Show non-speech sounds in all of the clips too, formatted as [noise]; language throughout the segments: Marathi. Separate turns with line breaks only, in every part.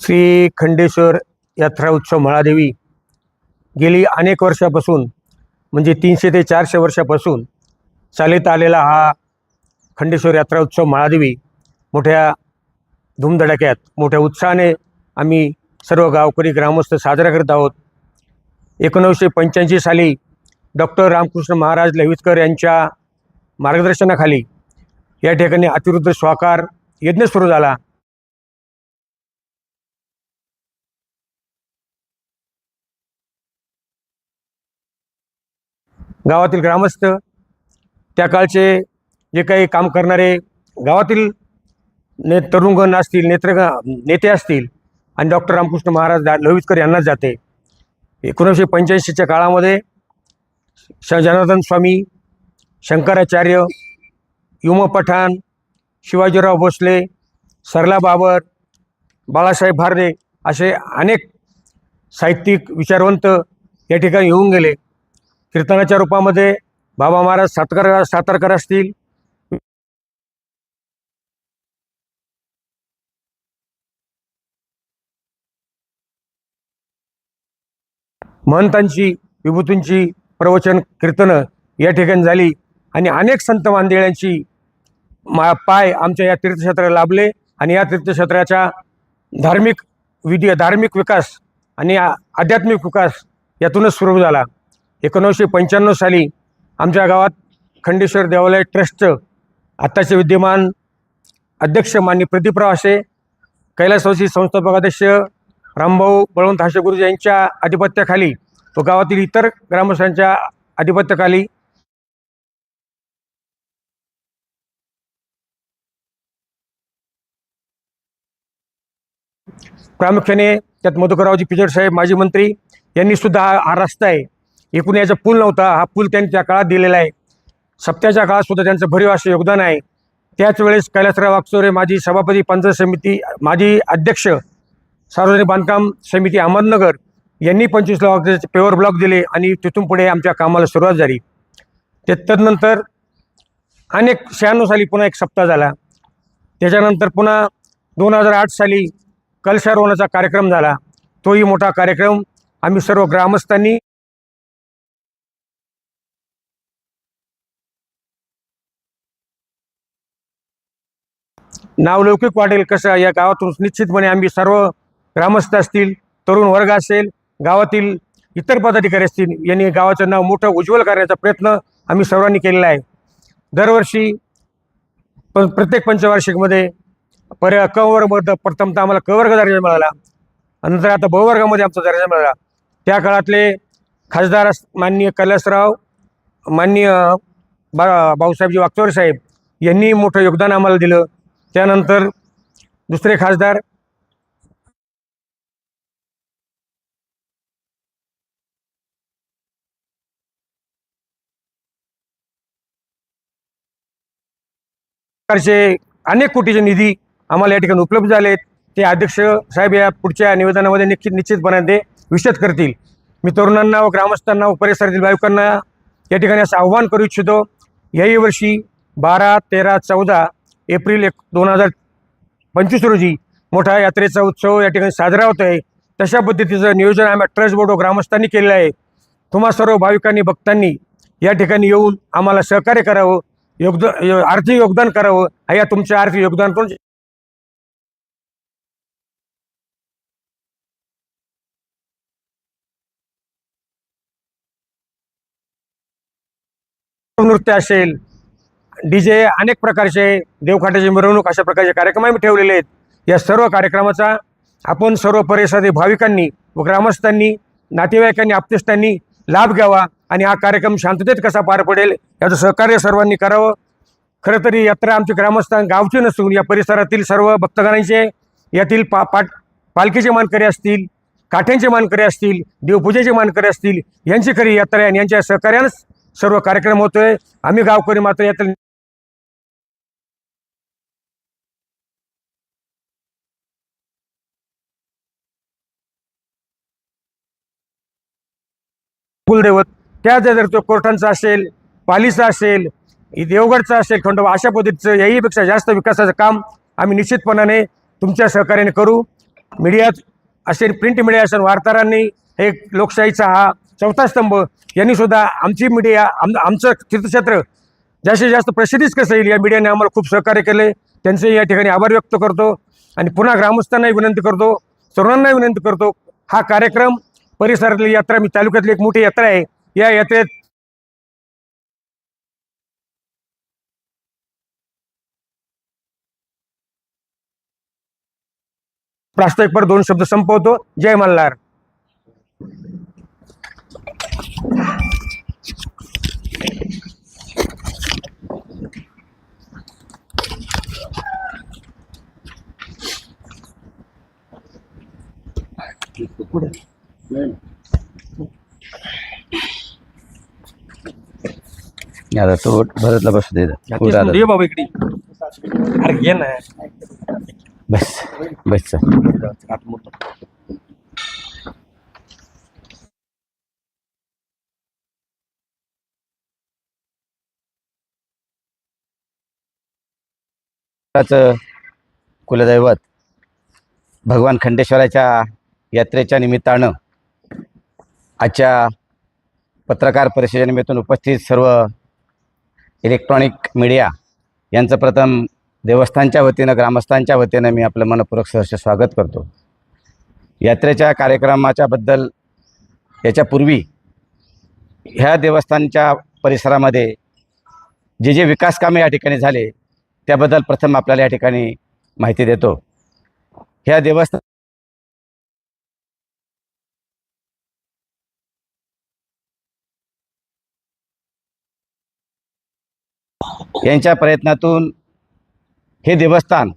श्री खंडेश्वर यात्रा उत्सव मळादेवी गेली अनेक वर्षापासून म्हणजे तीनशे ते चारशे वर्षापासून चालित आलेला हा खंडेश्वर यात्रा उत्सव मळादेवी मोठ्या धूमधडाक्यात मोठ्या उत्साहाने आम्ही सर्व गावकरी ग्रामस्थ साजरा करत आहोत. एकोणीसशे पंच्याऐंशी साली डॉक्टर रामकृष्ण महाराज लवितकर यांच्या मार्गदर्शनाखाली या ठिकाणी अतिरुद्ध स्वाकार यज्ञ सुरू झाला. गावातील ग्रामस्थ त्या काळचे जे काही काम करणारे गावातील ने तरुणगण असतील नेत्रग नेते असतील आणि डॉक्टर रामकृष्ण महाराज दा लवितकर यांनाच जाते. एकोणीसशे पंच्याऐंशीच्या काळामध्ये श जनार्दन स्वामी शंकराचार्य युम पठाण शिवाजीराव भोसले सरला बाबर बाळासाहेब भारदे असे अनेक साहित्यिक विचारवंत या ठिकाणी येऊन गेले. कीर्तनाच्या रूपामध्ये बाबा महाराज सातकर सातारकर असतील. महंतांची विभूतींची प्रवचन कीर्तनं या ठिकाणी झाली आणि अनेक संत मांदेळ्यांची मा पाय आमच्या या तीर्थक्षेत्राला लाभले आणि या तीर्थक्षेत्राच्या धार्मिक विधी धार्मिक विकास आणि आ- आध्यात्मिक विकास यातूनच सुरू झाला. एकोणीसशे पंच्याण्णव साली आमच्या गावात खंडेश्वर देवालय ट्रस्टचं आत्ताचे विद्यमान अध्यक्ष मान्य प्रदीपराव आशे कैलासवासी संस्थापक अध्यक्ष रामभाऊ बळवंत हाशे गुरुजी यांच्या आधिपत्याखाली व गावातील इतर ग्रामस्थांच्या आधिपत्याखाली प्रामुख्याने त्यात मधुकररावजी पिचड साहेब माजी मंत्री यांनी सुद्धा हा रस्ता आहे. एकूण याचा पूल नव्हता. हा पूल त्यांनी त्या काळात दिलेला आहे. सप्त्याच्या काळात सुद्धा त्यांचं भरीव असं योगदान आहे. त्याच वेळेस कैलासराव वागचोरे माजी सभापती पंचायत समिती माजी अध्यक्ष सार्वजनिक बांधकाम समिती अहमदनगर यांनी पंचवीस लाखाचे पेवर ब्लॉक दिले आणि तिथून पुढे आमच्या कामाला सुरुवात झाली. ते तदनंतर अनेक शहाण्णव साली पुन्हा एक सप्ताह झाला. त्याच्यानंतर पुन्हा दोन हजार आठ साली कलशारोहणाचा कार्यक्रम झाला. तोही मोठा कार्यक्रम. आम्ही सर्व ग्रामस्थांनी नावलौकिक वाटेल कसं या गावातून निश्चितपणे आम्ही सर्व ग्रामस्थ असतील तरुण वर्ग असेल गावातील इतर पदाधिकारी असतील यांनी गावाचं नाव मोठं उज्ज्वल करण्याचा प्रयत्न आम्ही सर्वांनी केलेला आहे. दरवर्षी प प्रत्येक पंचवार्षिकमध्ये पर्या क वर्गमध्ये प्रथमतः आम्हाला क वर्ग दर्जा मिळाला? नंतर आता ब वर्गामध्ये आमचा दर्जा मिळाला. त्या काळातले खासदार माननीय कैलासराव माननीय बा भाऊसाहेबजी वागचोरे साहेब यांनी मोठं योगदान आम्हाला दिलं. त्यानंतर दुसरे खासदार अनेक कोटीचे निधी आम्हाला या ठिकाणी उपलब्ध झालेत ते अध्यक्ष साहेब या पुढच्या निवेदनामध्ये निश्चित निश्चितपणे ते विशद करतील. मी तरुणांना व ग्रामस्थांना व परिसरातील भाविकांना या ठिकाणी असं आव्हान करू इच्छितो. याही वर्षी बारा तेरा चौदा एप्रिल एक दोन हजार पंचवीस रोजी मोठा यात्रेचा उत्सव या ठिकाणी साजरा होत आहे. तशा पद्धतीचं नियोजन आम्ही ट्रस्ट बोर्ड व ग्रामस्थांनी केलेलं आहे. तुम्हा सर्व भाविकांनी भक्तांनी या ठिकाणी येऊन आम्हाला सहकार्य करावं. योगद आर्थिक योगदान करावं. हा या तुमच्या आर्थिक योगदान करून नृत्य असेल डी जे अनेक प्रकारचे देवखाटाची मिरवणूक अशा प्रकारचे कार्यक्रम आम्ही ठेवलेले आहेत. या सर्व कार्यक्रमाचा आपण सर्व परिसरातील भाविकांनी व ग्रामस्थांनी नातेवाईकांनी आप्तेष्टांनी लाभ घ्यावा आणि हा कार्यक्रम शांततेत कसा पार पडेल याचं सहकार्य सर्वांनी करावं. खरं तरी यात्रा आमची ग्रामस्थान गावची नसून या परिसरातील सर्व भक्तगणांचे यातील पा पाट पालखीचे मानकरी असतील काठ्यांचे मानकरी असतील देवपूजेचे मानकरी असतील यांची खरी यात्रा आहे आणि यांच्या सहकार्यानंच सर्व कार्यक्रम होतोय. आम्ही गावकरी मात्र यात कुलदैवत. त्या जर तो कोर्टांचा असेल पालीचा असेल देवगडचा असेल खंडोबा अशा पद्धतीचं याहीपेक्षा जास्त विकासाचं काम आम्ही निश्चितपणाने तुमच्या सहकार्याने करू. मीडियात असेल प्रिंट मीडिया असेल वार्ताहरांनी हे लोकशाहीचा हा चौथा स्तंभ यांनी सुद्धा आमची मीडिया आम आमचं तीर्थक्षेत्र जास्तीत जास्त प्रसिद्धीच कसं येईल या मीडियाने आम्हाला खूप सहकार्य केले त्यांचे या ठिकाणी आभार व्यक्त करतो आणि पुन्हा ग्रामस्थांनाही विनंती करतो तरुणांनाही विनंती करतो हा कार्यक्रम परिसरातली यात्रा मी तालुक्यातली एक मोठी यात्रा आहे. या यात्रेत प्रास्ताविक पर दोन शब्द संपवतो. जय मल्हार.
आता तो भरतला बसू दे.
ये बाबा इकडे. अरे ये ना.
बस बस. कुलदैवत भगवान खंडेश्वराच्या यात्रेच्या निमित्तानं आजच्या पत्रकार परिषदेनिमित्तानं उपस्थित सर्व इलेक्ट्रॉनिक मीडिया यांचं प्रथम देवस्थानच्या वतीनं ग्रामस्थांच्या वतीनं मी आपलं मनपूर्वक सहर्ष स्वागत करतो. यात्रेच्या कार्यक्रमाच्या बद्दल याच्यापूर्वी ह्या देवस्थानच्या परिसरामध्ये जे जे विकासकामे या ठिकाणी झाले त्याबद्दल प्रथम आपल्याला या ठिकाणी माहिती देतो. ह्या देवस्थान यांच्या प्रयत्नातून हे देवस्थान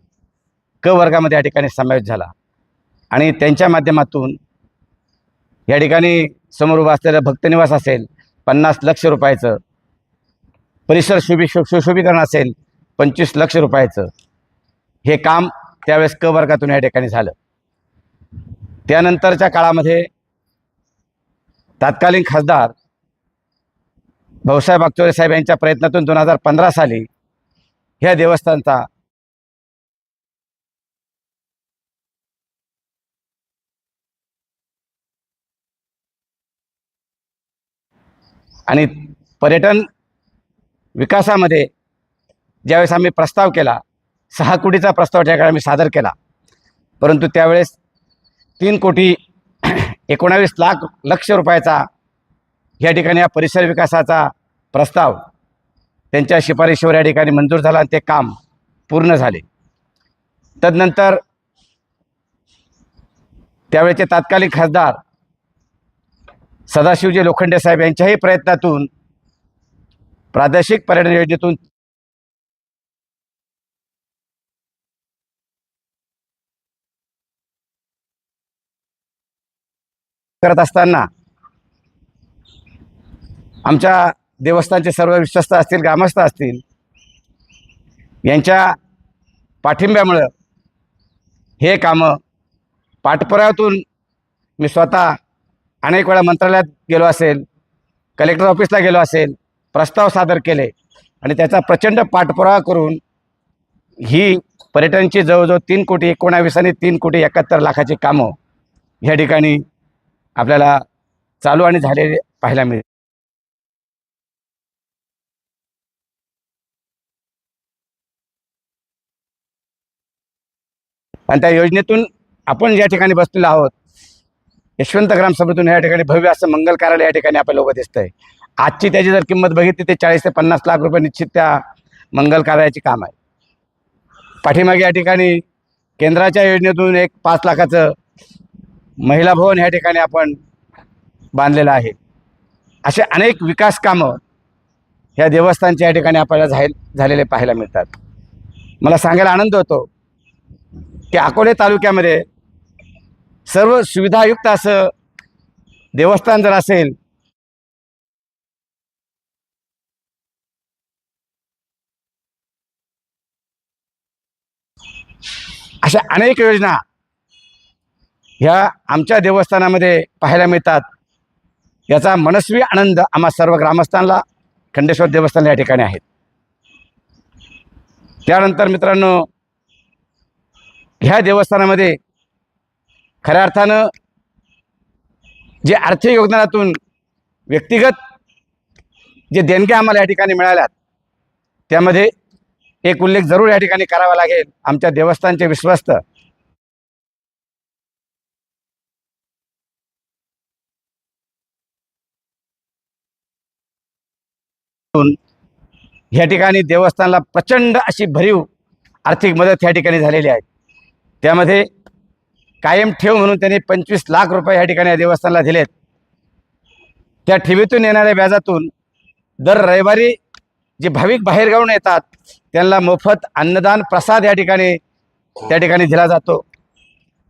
क वर्गामध्ये या ठिकाणी समावेश झाला. आणि त्यांच्या माध्यमातून या ठिकाणी समोर उभा असलेलं भक्तनिवास असेल पन्नास लक्ष रुपयाचं परिसर शुभी शुशोभीकरण सुशोभीकरण असेल पंचवीस लक्ष रुपयाचं. हे काम त्यावेळेस क वर्गातून या ठिकाणी झालं. त्यानंतरच्या काळामध्ये तत्कालीन खासदार भाऊसाहेब अगचोरे साहेब यांच्या प्रयत्नातून दोन हजार पंधरा साली ह्या देवस्थानचा आणि पर्यटन विकासामध्ये ज्यावेळेस आम्ही प्रस्ताव केला सहा कोटीचा प्रस्ताव त्याकडे आम्ही सादर केला. परंतु त्यावेळेस तीन कोटी [clears throat] एकोणावीस लाख लक्ष रुपयाचा या ठिकाणी या परिसर विकासाचा प्रस्ताव त्यांच्या शिफारशीवर या ठिकाणी मंजूर झाला आणि ते काम पूर्ण झाले. तदनंतर त्यावेळेचे तात्कालिक खासदार सदाशिवजी लोखंडे साहेब यांच्याही प्रयत्नातून प्रादेशिक पर्यटन योजनेतून करत असताना आमच्या देवस्थानचे सर्व विश्वस्त असतील ग्रामस्थ असतील यांच्या पाठिंब्यामुळं हे कामं पाठपुराव्यातून मी स्वतः अनेक वेळा मंत्रालयात गेलो असेल कलेक्टर ऑफिसला गेलो असेल प्रस्ताव सादर केले आणि त्याचा प्रचंड पाठपुरावा करून ही पर्यटनची जवळजवळ तीन कोटी एकोणावीस आणि तीन कोटी एकाहत्तर लाखाची कामं ह्या ठिकाणी आपल्याला चालू आणि झालेले पाहायला मिळते आणि त्या योजनेतून आपण या ठिकाणी बसलेलो आहोत यशवंत ग्राम सभेतून या ठिकाणी भव्य असं मंगल कार्यालय या ठिकाणी आपल्याला उभं दिसतंय. आजची त्याची जर किंमत बघितली ते चाळीस ते पन्नास लाख रुपये निश्चित त्या मंगल कार्यालयाची काम आहे. पाठीमागे या ठिकाणी केंद्राच्या योजनेतून एक पाच लाखाचं महिला भवन या ठिकाणी आपण बांधलेलं आहे. असे अनेक विकास कामं ह्या देवस्थानच्या या ठिकाणी आपल्याला झाय झालेले पाहायला मिळतात. मला सांगायला आनंद होतो की अकोले तालुक्यामध्ये सर्व सुविधायुक्त असं देवस्थान जर असेल अशा अनेक योजना ह्या आमच्या देवस्थानामध्ये पाहायला मिळतात. याचा मनस्वी आनंद आम्हा सर्व ग्रामस्थांना खंडेश्वर देवस्थान या ठिकाणी आहेत त्यानंतर मित्रांनो ह्या देवस्थानामध्ये खऱ्या अर्थानं जे आर्थिक योगदानातून व्यक्तिगत जे देणग्या आम्हाला या ठिकाणी मिळाल्यात त्यामध्ये एक उल्लेख जरूर या ठिकाणी करावा लागेल. आमच्या देवस्थानचे विश्वस्त ह्या ठिकाणी देवस्थानला प्रचंड अशी भरीव आर्थिक मदत ह्या ठिकाणी झालेली आहे. त्यामध्ये कायम ठेव म्हणून त्यांनी पंचवीस लाख रुपये ह्या ठिकाणी या दिलेत. त्या ठेवीतून येणाऱ्या व्याजातून दर रविवारी जे भाविक बाहेरगावून येतात त्यांना मोफत अन्नदान प्रसाद या ठिकाणी त्या ठिकाणी दिला जातो.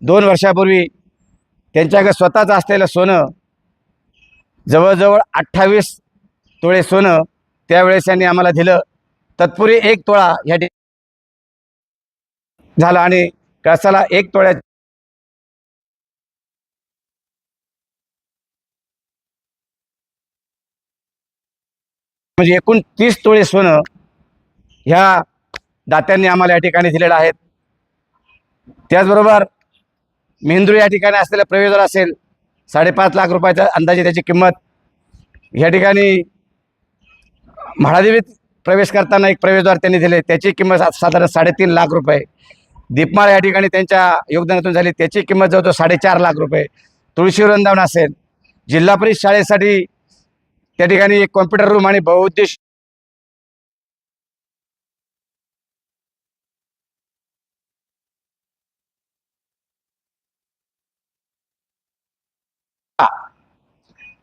दोन वर्षापूर्वी त्यांच्याकडे स्वतःचं असलेलं सोनं जवळजवळ अठ्ठावीस तोळे सोनं त्यावेळेस त्यांनी आम्हाला दिलं. तत्पूर्वी एक तोळा ह्या ठिकाणी झाला आणि कळसाला एक तोळ्या म्हणजे एकूण तीस तोळे सोनं ह्या दात्यांनी आम्हाला या ठिकाणी दिलेलं आहेत. त्याचबरोबर मेंदू या ठिकाणी असलेला प्रवेशद्वार असेल साडेपाच लाख रुपयाचा अंदाजे त्याची किंमत. या ठिकाणी म्हाळादेवीत प्रवेश करताना एक प्रवेशद्वार त्यांनी दिले. त्याची किंमत साधारण साडेतीन लाख रुपये. दीपमाळ या ठिकाणी त्यांच्या योगदानातून झाली. त्याची किंमत जवळजवळ साडेचार लाख रुपये. तुळशी वृंदावन असेल. जिल्हा परिषद शाळेसाठी त्या ठिकाणी एक कॉम्प्युटर रूम आणि बहुउद्देश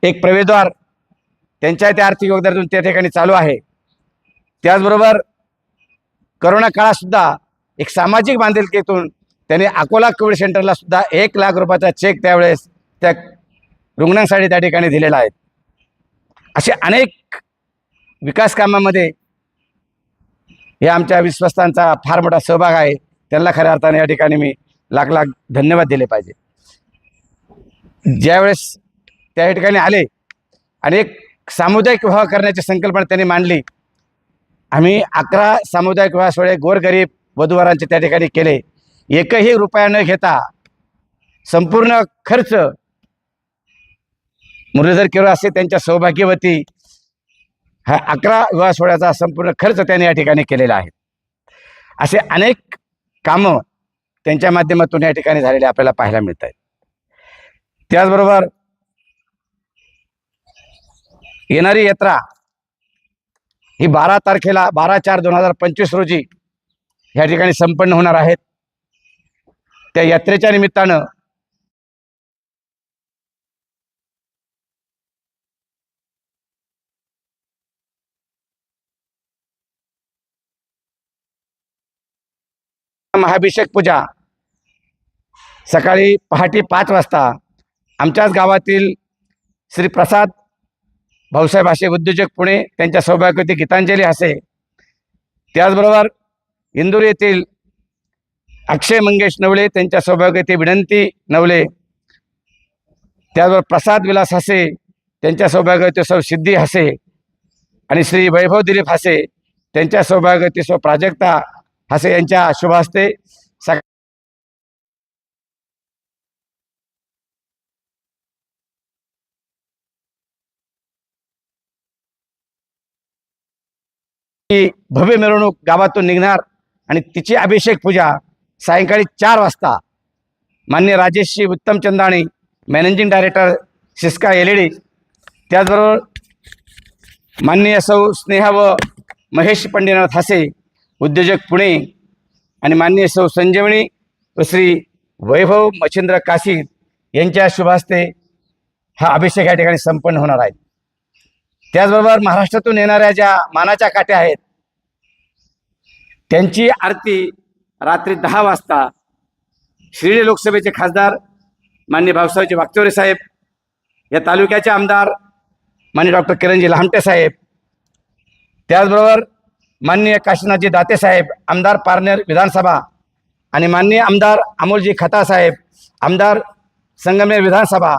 एक प्रवेशद्वार त्यांच्या त्या आर्थिक योगदानातून त्या ठिकाणी चालू आहे. त्याचबरोबर करोना काळात सुद्धा एक सामाजिक बांधिलकीतून त्यांनी अकोला कोविड सेंटरला सुद्धा एक लाख रुपयाचा चेक त्यावेळेस त्या रुग्णांसाठी त्या ठिकाणी दिलेला आहे. असे अनेक विकास कामामध्ये हे आमच्या विश्वस्तांचा फार मोठा सहभाग आहे. त्यांना खऱ्या अर्थाने या ठिकाणी मी लाख लाख धन्यवाद दिले पाहिजे. ज्यावेळेस त्या ठिकाणी आले आणि एक सामुदायिक विवाह करण्याची संकल्पना त्यांनी मांडली. आम्ही अकरा सामुदायिक विवाह सोहळे गोरगरीब वधूवरांचे त्या ठिकाणी केले. एकही रुपया न घेता संपूर्ण खर्च मुरलीधर केवळ असे त्यांच्या सौभाग्यवती हा अकरा विवाह सोहळ्याचा संपूर्ण खर्च त्यांनी या ठिकाणी केलेला आहे. असे अनेक कामं त्यांच्या माध्यमातून या ठिकाणी झालेले आपल्याला पाहायला मिळत आहेत त्याचबरोबर येणारी यात्रा ही बारा तारखेला बारा चार दोन हजार पंचवीस रोजी या ठिकाणी संपन्न होणार आहेत. त्या यात्रेच्या निमित्तानं महाभिषेक पूजा सकाळी पहाटे पाच वाजता आमच्याच गावातील श्री प्रसाद भाऊसाहेब हासे उद्योजक पुणे त्यांच्या सौभाग्यवती गीतांजली हासे. त्याचबरोबर इंदूर येथील अक्षय मंगेश नवले त्यांच्या सौभाग्यवती विनंती नवले. त्याचबरोबर प्रसाद विलास हासे त्यांच्या सौभाग्यवती सौ सिद्धी हासे. आणि श्री वैभव दिलीप हासे त्यांच्या सौभाग्यवती सौ प्राजक्ता हासे यांच्या शुभ हस्ते ती भव्य मिरवणूक गावातून निघणार आणि तिची अभिषेक पूजा सायंकाळी चार वाजता. मान्य Rajeshji Uttam Chandani managing director Syska L E D. त्याचबरोबर माननीय सौ स्नेहा व महेश पंडितनाथ हासे उद्योजक पुणे आणि माननीय सौ संजीवनी व श्री वैभव मच्छिंद्र काशी यांच्या शुभास्ते हा अभिषेक या ठिकाणी संपन्न होणार आहे. त्याचबरोबर महाराष्ट्रातून येणाऱ्या ज्या मानाच्या काट्या आहेत त्यांची आरती रात्री दहा वाजता शिर्डी लोकसभेचे खासदार मान्य भाऊसाहेबजी वागचौरे साहेब या तालुक्याचे आमदार मान्य डॉक्टर किरणजी लहामटे साहेब त्याचबरोबर माननीय काशीनाथजी दाते साहेब आमदार पारनेर विधानसभा आणि माननीय आमदार अमोलजी खता साहेब आमदार संगमनेर विधानसभा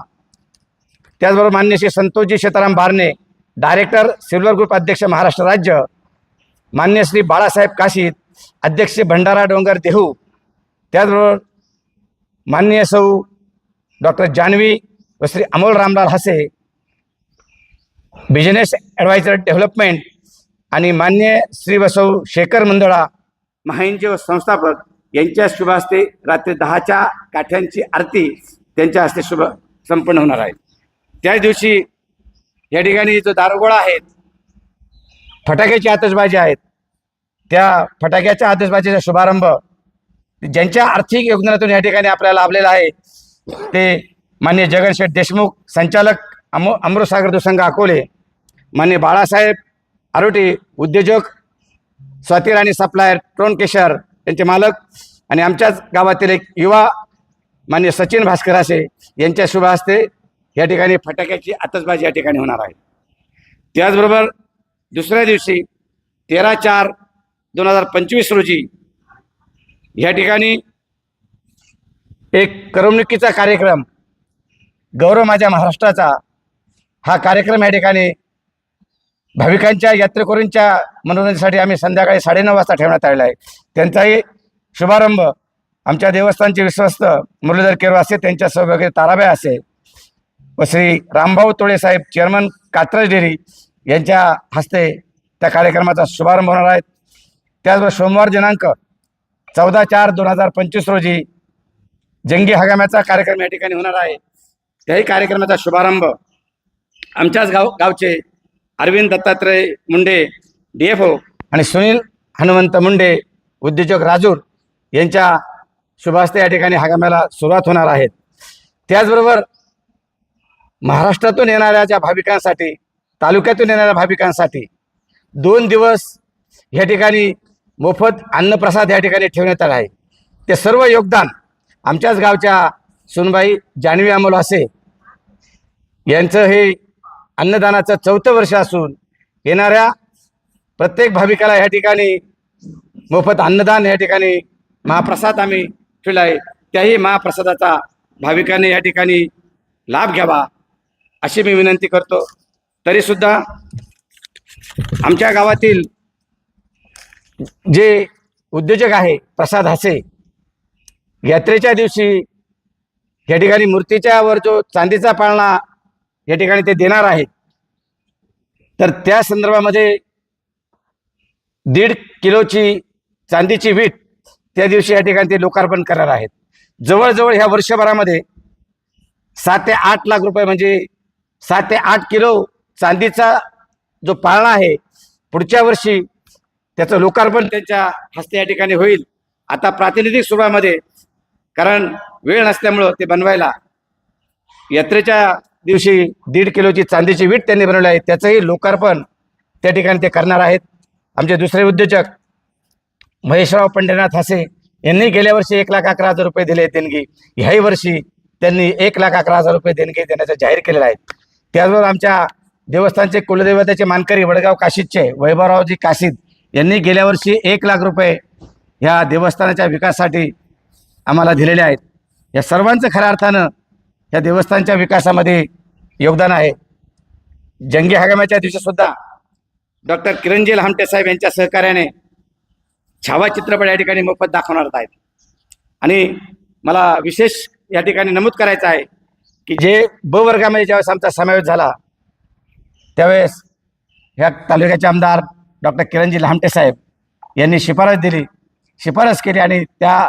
त्याचबरोबर मान्य Shri Santoshji Sitaram Barne director silver group अध्यक्ष महाराष्ट्र राज्य मान्य श्री बाळासाहेब काशीद अध्यक्ष भंडारा डोंगर देहू त्याचबरोबर मान्य सौ डॉक्टर जान्हवी व श्री अमोल रामलाल हसे बिझनेस ॲडवायझर डेव्हलपमेंट आणि मान्य श्री वसौ शेखर मंदळा महाईंचे व संस्थापक यांच्या शुभ हस्ते रात्री दहाच्या काठ्यांची आरती त्यांच्या हस्ते शुभ संपन्न होणार आहे. त्याच दिवशी या ठिकाणी जो दारोगोळा आहेत फटाक्याची आतषबाजी आहेत त्या फटाक्याच्या आतषबाजीचा शुभारंभ ज्यांच्या आर्थिक योगदानातून या ठिकाणी आपल्याला लाभलेला आहे ते मान्य जगनशेठ देशमुख संचालक अमो अमृतसागर दुसंग अकोले मान्य बाळासाहेब आरोटी उद्योजक स्वातीराणी सप्लायर टोनकेशर यांचे मालक आणि आमच्याच गावातील एक युवा मान्य सचिन भास्कर असे यांच्या शुभ हस्ते या ठिकाणी फटाक्याची आतषबाजी या ठिकाणी होणार आहे. त्याचबरोबर दुसऱ्या दिवशी तेरा चार दोन हजार पंचवीस रोजी या ठिकाणी एक करमणुकीचा कार्यक्रम गौरव माझ्या महाराष्ट्राचा हा कार्यक्रम या ठिकाणी भाविकांच्या यात्रेकरूंच्या मनोरंजनासाठी आम्ही संध्याकाळी साडेनऊ वाजता ठेवण्यात आलेला आहे. त्यांचाही शुभारंभ आमच्या देवस्थानचे विश्वस्त मुरलीधर केरव असे त्यांच्या सहभागी ताराबाई असे व श्री रामभाऊ तोळे साहेब चेअरमन कात्रज डेअरी यांच्या हस्ते त्या कार्यक्रमाचा शुभारंभ होणार आहे. त्याचबरोबर सोमवार दिनांक चौदा चार दोन हजार पंचवीस रोजी जंगी हगाम्याचा कार्यक्रम या ठिकाणी होणार आहे. त्याही कार्यक्रमाचा शुभारंभ आमच्याच गाव गावचे Arvind Dattatray Munde D F O आणि सुनील हनुमंत मुंडे उद्योजक राजूर यांच्या शुभास्ते या ठिकाणी हगाम्याला सुरुवात होणार आहेत त्याचबरोबर महाराष्ट्रातून येणाऱ्या ज्या भाविकांसाठी तालुक्यातून येणाऱ्या भाविकांसाठी दोन दिवस या ठिकाणी मोफत अन्नप्रसाद या ठिकाणी ठेवण्यात आला आहे. ते सर्व योगदान आमच्याच गावच्या सुनबाई जानवी अमोल असे यांचं हे अन्नदानाचं चौथं वर्ष असून येणाऱ्या प्रत्येक भाविकाला या ठिकाणी मोफत अन्नदान या ठिकाणी महाप्रसाद आम्ही ठेवला आहे. त्याही महाप्रसादाचा भाविकांनी या ठिकाणी लाभ घ्यावा. अशी मी विनंती करतो. तरीसुद्धा आमच्या गावातील जे उद्योजक आहे प्रसाद हसे यात्रेच्या दिवशी या ठिकाणी मूर्तीच्या वर जो चांदीचा पाळणा या ठिकाणी ते देणार आहेत. तर त्या संदर्भामध्ये दीड किलोची चांदीची वीट त्या दिवशी या ठिकाणी ते लोकार्पण करणार आहेत. जवळजवळ ह्या वर्षभरामध्ये सात ते आठ लाख रुपये म्हणजे सात ते आठ किलो चांदीचा जो पाळणा आहे पुढच्या वर्षी त्याचं लोकार्पण त्यांच्या हस्ते या ठिकाणी होईल. आता प्रातिनिधिक स्वरूपामध्ये कारण वेळ नसल्यामुळं ते बनवायला यात्रेच्या दिवशी दीड किलोची चांदीची वीट त्यांनी बनवली आहे. त्याचंही लोकार्पण त्या ठिकाणी ते करणार आहेत. आमचे दुसरे उद्योजक महेशराव पंढरीनाथ हसे यांनी गेल्या वर्षी एक लाख अकरा हजार रुपये दिले देणगी. ह्याही वर्षी त्यांनी एक लाख अकरा हजार रुपये देणगी देण्याचं जाहीर केलेलं आहे. त्याचबरोबर आमच्या देवस्थानचे कुलदेवताचे मानकरी वडगाव काशीदचे वैभवरावजी काशीद यांनी गेल्या वर्षी एक लाख रुपये ह्या देवस्थानाच्या विकासासाठी आम्हाला दिलेले आहेत. या सर्वांचं खऱ्या अर्थानं या देवस्थानच्या विकासामध्ये योगदान आहे. जंगी हगामाच्या दिवशीसुद्धा डॉक्टर किरणजी लहामटे साहेब यांच्या सहकार्याने छावा चित्रपट या ठिकाणी मोफत दाखवणार आहेत. आणि मला विशेष या ठिकाणी नमूद करायचं आहे. की जे ब वर्गामध्ये ज्यावेळेस आमचा समावेश झाला त्यावेळेस ह्या तालुक्याचे आमदार डॉक्टर किरणजी लहामटे साहेब यांनी शिफारस दिली. शिफारस केली आणि त्या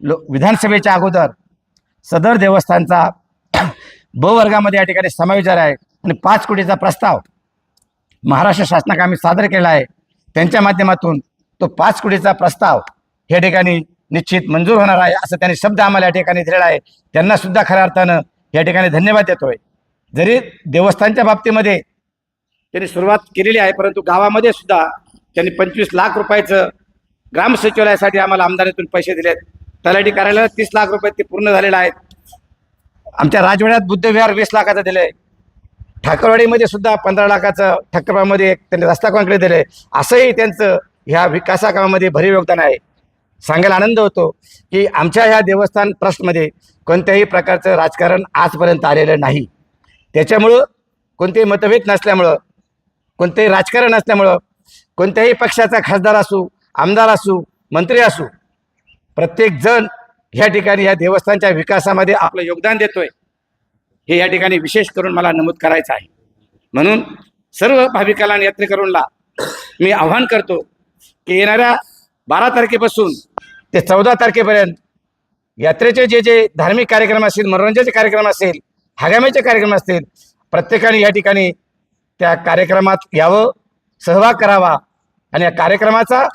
लो विधानसभेच्या अगोदर सदर देवस्थानचा [clears throat] ब वर्गामध्ये या ठिकाणी समावेश झाला आहे. आणि पाच कोटीचा प्रस्ताव महाराष्ट्र शासनाकडे आम्ही सादर केला आहे. त्यांच्या माध्यमातून तो पाच कोटीचा प्रस्ताव या ठिकाणी निश्चित मंजूर होणार आहे असं त्यांनी शब्द आम्हाला या ठिकाणी दिलेला आहे. त्यांना सुद्धा खऱ्या अर्थानं या ठिकाणी धन्यवाद देतोय. जरी देवस्थानच्या बाबतीमध्ये त्यांनी सुरुवात केलेली आहे परंतु गावामध्ये सुद्धा त्यांनी पंचवीस लाख रुपयाचं ग्राम सचिवालयासाठी आम्हाला आमदारीतून पैसे दिलेत. तलाठी कार्यालयाला तीस लाख रुपये ते पूर्ण झालेले आहेत. आमच्या राजवाड्यात बुद्धविहार वीस लाखाचं दिलंय. ठाकरवाडीमध्ये सुद्धा पंधरा लाखाचं ठक्करपामध्ये एक त्यांनी रस्ता कॉन्क्रीट दिले असंही त्यांचं ह्या विकासाकामामध्ये भरीव योगदान आहे. सांगायला आनंद होतो की आमच्या ह्या देवस्थान ट्रस्टमध्ये कोणत्याही प्रकारचं राजकारण आजपर्यंत आलेलं नाही. त्याच्यामुळं कोणतेही मतभेद नसल्यामुळं कोणतेही राजकारण नसल्यामुळं कोणत्याही पक्षाचा खासदार असू आमदार असू मंत्री असू प्रत्येकजण ह्या ठिकाणी या देवस्थानच्या विकासामध्ये आपलं योगदान देतोय. हे या ठिकाणी विशेष करून मला नमूद करायचं आहे. म्हणून सर्व भाविकाला आणि यात्रेकरूंना मी आव्हान करतो की येणाऱ्या बारा तारखेपासून. ते चौदा तारखेपर्यंत. यात्रेचे जे जे धार्मिक कार्यक्रम असतील मनोरंजनाचे कार्यक्रम असतील हगाम्याचे कार्यक्रम असतील प्रत्येकाने या ठिकाणी त्या कार्यक्रमात यावं सहभाग करावा आणि या कार्यक्रमाचा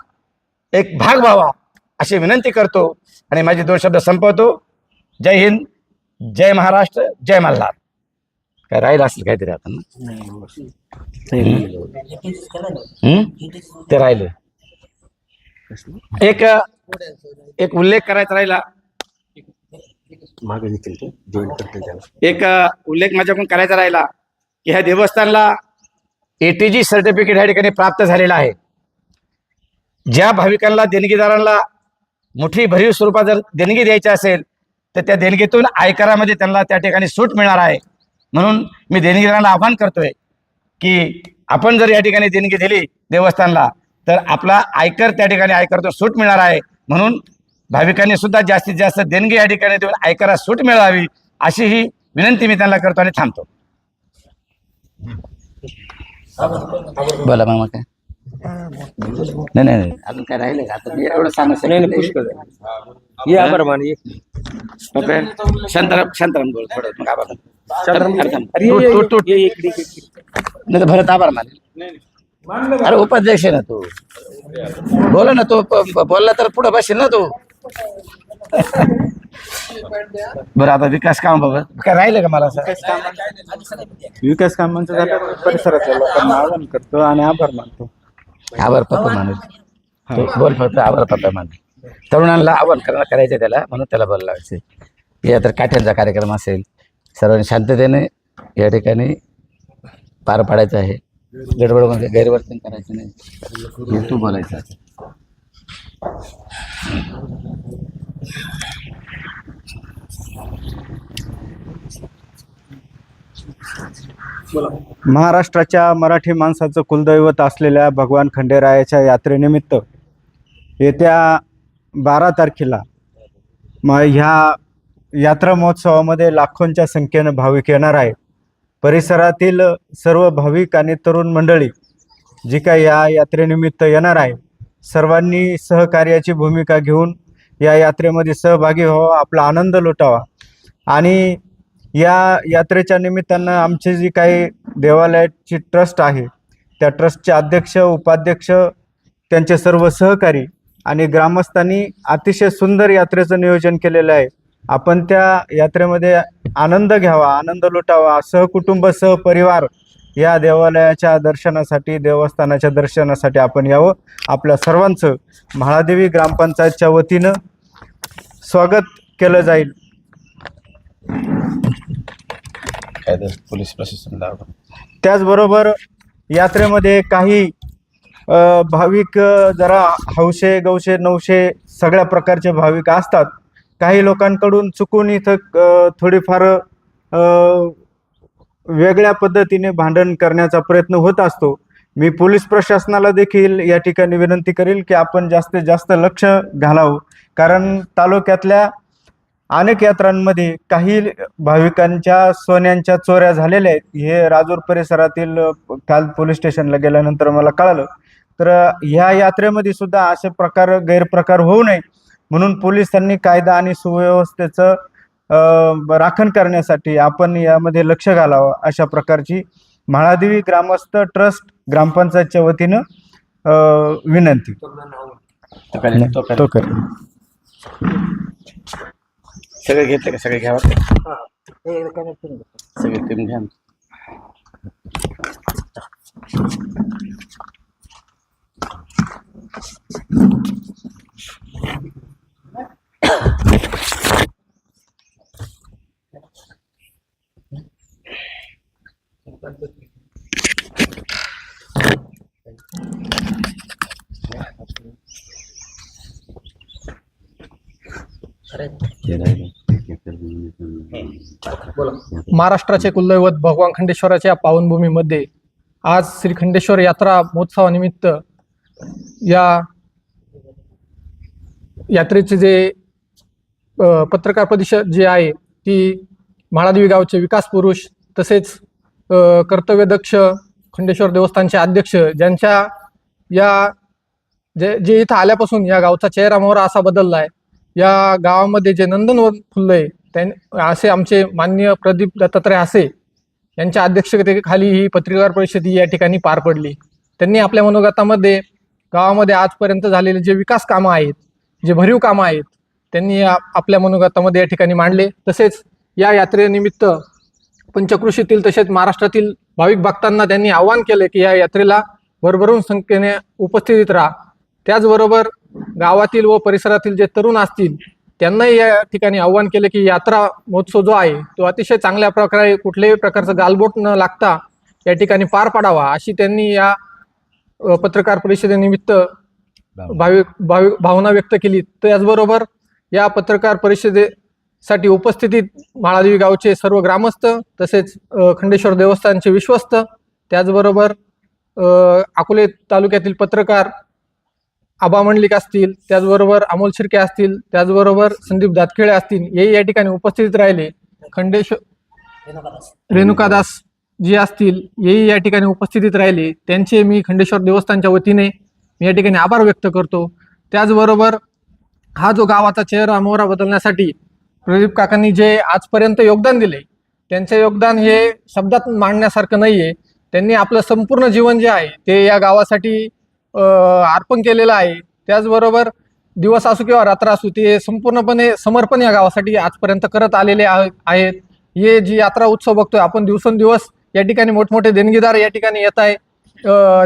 एक भाग व्हावा अशी विनंती करतो आणि माझे दोन शब्द संपवतो. जय हिंद जय महाराष्ट्र जय मल्हार. काय राहिलं असेल काहीतरी आता ना? हं? ते राहिले. एक एक उल्लेख करायचा राहिला.
मागे देखील
एक उल्लेख माझ्याकडून करायचा राहिला की ह्या देवस्थानला एटीजी सर्टिफिकेट ह्या ठिकाणी प्राप्त झालेलं आहे. ज्या भाविकांना देणगीदारांना मोठी भरीव स्वरूपात जर देणगी द्यायची असेल तर त्या देणगीतून आयकरामध्ये त्यांना त्या ठिकाणी सूट मिळणार आहे. म्हणून मी देणगीदारांना आवाहन करतोय की आपण जर या ठिकाणी देणगी दिली देवस्थानला तर आपला आयकर त्या ठिकाणी आयकरातून सूट मिळणार आहे. म्हणून भाविकांनी सुद्धा जास्तीत जास्त देणगी या ठिकाणी देऊन आयकरात सूट मिळावी अशी ही विनंती मी त्यांना करतो आणि थांबतो. बोला मग काय? नाही नाही. अजून काय राहिले का? आता एवढं सांगू. शांताराम शांताराम बोल थोडं तू- तू- तू-. नाही तर भरत आभार मान. अरे उपाध्यक्ष ना तू. बोला ना तू बोलला तर पुढे बसेल ना तू. बरं आता विकास काम बाबा काय राहिलं का मला असं?
विकास कामांचं झालं. परिसरातल्या लोकांना आवाहन करतो आणि आभार मानतो.
आभार पप्पा माणूस तो बोल फक्त आभार पप्पा मान तरुणांना आव्हान करणं करायचं त्याला म्हणून त्याला बोल लावायचे. या तर काठ्यांचा कार्यक्रम असेल. सर्वांनी शांततेने या ठिकाणी पार पाडायचं आहे. गडबडमध्ये गैरवर्तन करायचं नाही हे तू बोलायचं आता.
महाराष्ट्राच्या मराठी माणसाचं कुलदैवत असलेल्या भगवान खंडेरायाच्या यात्रेनिमित्त येत्या बारा तारखेला म ह्या यात्रा महोत्सवामध्ये लाखोंच्या संख्येनं भाविक येणार आहे परिसरातील सर्व भाविक आणि तरुण मंडळी जी काय या यात्रेनिमित्त येणार आहे सर्वांनी सहकार्याची भूमिका घेऊन या यात्रेमध्ये सहभागी व्हावा आपला आनंद लुटावा. आणि या यात्रेच्या निमित्तानं आमची जी काही देवालयाची ट्रस्ट आहे त्या ट्रस्टचे अध्यक्ष उपाध्यक्ष त्यांचे सर्व सहकारी आणि ग्रामस्थांनी अतिशय सुंदर यात्रेचं नियोजन केलेलं आहे. आपण त्या यात्रेमध्ये आनंद घ्यावा आनंद लुटावा सहकुटुंब सहपरिवार या देवालयाच्या दर्शनासाठी देवस्थानाच्या दर्शनासाठी आपण यावं. आपल्या सर्वांचं म्हाळादेवी ग्रामपंचायतच्या वतीनं स्वागत केलं जाईल.
पोलीस प्रशासन.
त्याचबरोबर यात्रेमध्ये काही भाविक जरा हौशे गौशे नऊशे सगळ्या प्रकारचे भाविक असतात. काही लोकांकडून चुकून इथं थोडीफार वेगळ्या पद्धतीने भांडण करण्याचा प्रयत्न होत असतो. मी पोलीस प्रशासनाला देखील या ठिकाणी विनंती करेल की आपण जास्तीत जास्त लक्ष घालावं. कारण तालुक्यातल्या अनेक यात्रांमध्ये काही भाविकांच्या सोन्यांच्या चोऱ्या झालेल्या आहेत. हे राजूर परिसरातील काल पोलीस स्टेशनला गेल्यानंतर मला कळालं. तर ह्या यात्रेमध्ये सुद्धा असे प्रकार गैरप्रकार होऊ नये. म्हणून पोलिसांनी कायदा आणि सुव्यवस्थेचं राखण करण्यासाठी आपण यामध्ये लक्ष घालावं अशा प्रकारची म्हाळादेवी ग्रामस्थ ट्रस्ट ग्रामपंचायतच्या वतीनं विनंती.
तो
कर
सगळे घेतले का? सगळे घ्यावं सगळे घ्या.
महाराष्ट्राचे कुलदैवत भगवान खंडेश्वराच्या पावनभूमीमध्ये आज श्री खंडेश्वर यात्रा महोत्सवानिमित्त या यात्रेचे जे पत्रकार परिषद जे आहे ती म्हाळादेवी गावचे विकास पुरुष तसेच कर्तव्यदक्ष खंडेश्वर देवस्थानचे अध्यक्ष ज्यांच्या या जे जे इथं आल्यापासून या गावचा चेहरा मोहरा असा बदलला आहे या गावामध्ये जे नंदनवन फुललं आहे त्यां असे आमचे माननीय प्रदीप दत्तात्रय असे यांच्या अध्यक्षतेखाली ही पत्रकार परिषद या ठिकाणी पार पडली. त्यांनी आपल्या मनोगतामध्ये गावामध्ये आजपर्यंत झालेले जे विकास कामं आहेत जे भरीव कामं आहेत त्यांनी आपल्या मनोगतामध्ये या ठिकाणी मांडले. तसेच या यात्रेनिमित्त पंचकृषीतील तसेच महाराष्ट्रातील भाविक भक्तांना त्यांनी आवाहन केले की या यात्रेला भरभरून संख्येने उपस्थित राहा. त्याचबरोबर गावातील व परिसरातील जे तरुण असतील त्यांनाही या ठिकाणी आव्हान केलं की यात्रा महोत्सव जो आहे तो अतिशय चांगल्या प्रकारे कुठल्याही प्रकारचं गालबोट न लागता या ठिकाणी पार पाडावा अशी त्यांनी या पत्रकार परिषदेनिमित्त भाविक भाविक भावना व्यक्त केली. त्याचबरोबर या पत्रकार परिषदेसाठी उपस्थितीत माळादेवी गावचे सर्व ग्रामस्थ तसेच खंडेश्वर देवस्थानचे विश्वस्त त्याचबरोबर अकोले तालुक्यातील पत्रकार आबा मंडलिक असतील त्याचबरोबर अमोल शिर्के असतील त्याचबरोबर संदीप दातखेळे असतील हेही या ठिकाणी उपस्थित राहिले. खंडेश्वर रेणुकादास जी असतील हेही या ठिकाणी उपस्थितीत राहिले. त्यांचे मी खंडेश्वर देवस्थानच्या वतीने मी या ठिकाणी आभार व्यक्त करतो. त्याचबरोबर हा जो गावाचा चेहरा मोहरा बदलण्यासाठी प्रदीप काकांनी जे आजपर्यंत योगदान दिले त्यांचे योगदान हे शब्दात मांडण्यासारखं नाही आहे त्यांनी आपलं संपूर्ण जीवन जे आहे ते या गावासाठी अर्पण केलेलं आहे. त्याचबरोबर दिवस असू किंवा रात्र असू ते संपूर्णपणे समर्पण या गावासाठी आजपर्यंत करत आलेले आहेत. हे जी यात्रा उत्सव बघतोय आपण दिवसेंदिवस या ठिकाणी मोठमोठे देणगीदार या ठिकाणी येत आहे.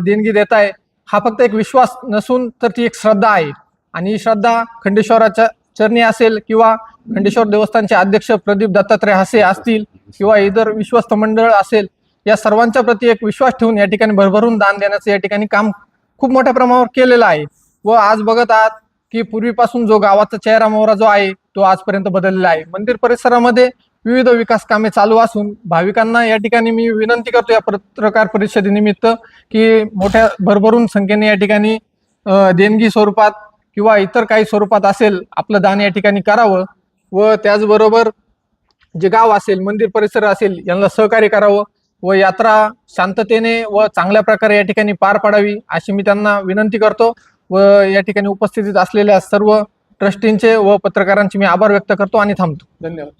देणगी देत आहे. हा फक्त एक विश्वास नसून तर ती एक श्रद्धा आहे. आणि ही श्रद्धा खंडेश्वराच्या चरणी असेल किंवा खंडेश्वर देवस्थानचे अध्यक्ष प्रदीप दत्तात्रय हसे असतील किंवा इतर विश्वस्त मंडळ असेल या सर्वांच्या प्रती एक विश्वास ठेवून या ठिकाणी भरभरून दान देण्याचं या ठिकाणी काम खूप मोठ्या प्रमाणावर केलेलं आहे. व आज बघत आहात की पूर्वीपासून जो गावाचा चेहरा मोहरा जो आहे तो आजपर्यंत बदललेला आहे. मंदिर परिसरामध्ये विविध विकास कामे चालू असून भाविकांना या ठिकाणी मी विनंती करतो या पत्रकार परिषदेनिमित्त की मोठ्या भरभरून संख्येने या ठिकाणी देणगी स्वरूपात किंवा इतर काही स्वरूपात असेल आपलं दान या ठिकाणी करावं. व त्याचबरोबर जे गाव असेल मंदिर परिसर असेल यांना सहकार्य करावं. व यात्रा शांततेने व चांगल्या प्रकारे या ठिकाणी पार पाडावी अशी मी त्यांना विनंती करतो व या ठिकाणी उपस्थितीत असलेल्या सर्व ट्रस्टींचे व पत्रकारांचे मी आभार व्यक्त करतो आणि थांबतो. धन्यवाद.